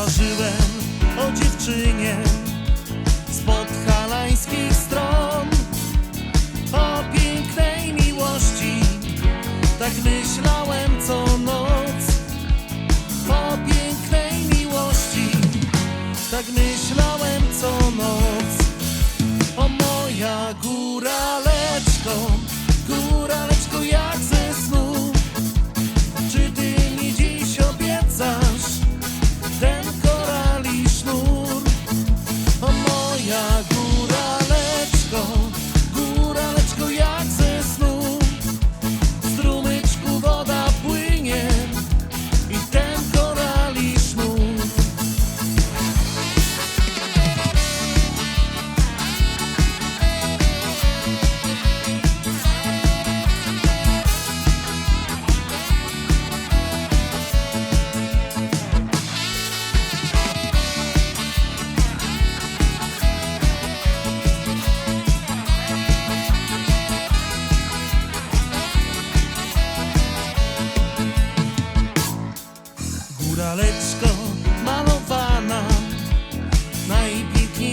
marzyłem o dziewczynie z podhalańskich stron, o pięknej miłości. Tak myślałem co noc, o pięknej miłości. Tak myślałem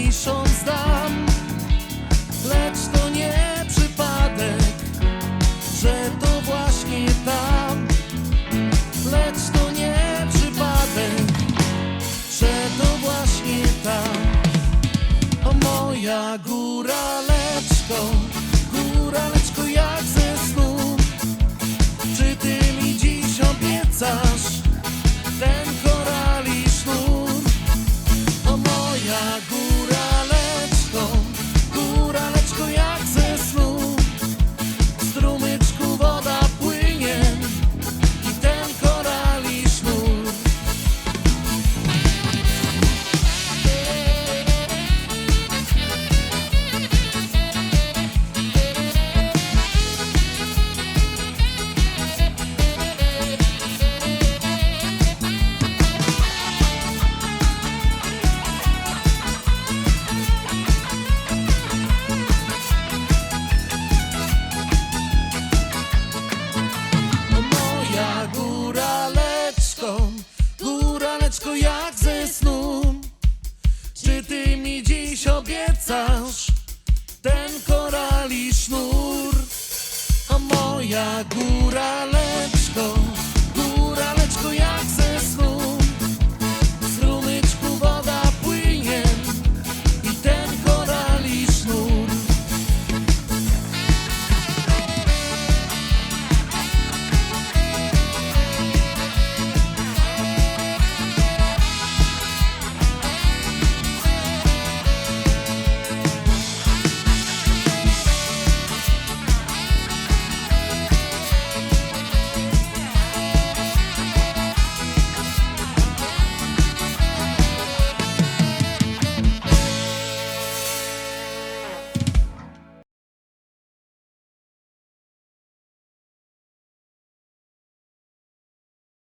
Najpiękniejszą zdam Lecz to nie przypadek Że to właśnie tam. Lecz to nie przypadek Że to właśnie tam. O moja góraleczko sznur? O moja góraleczko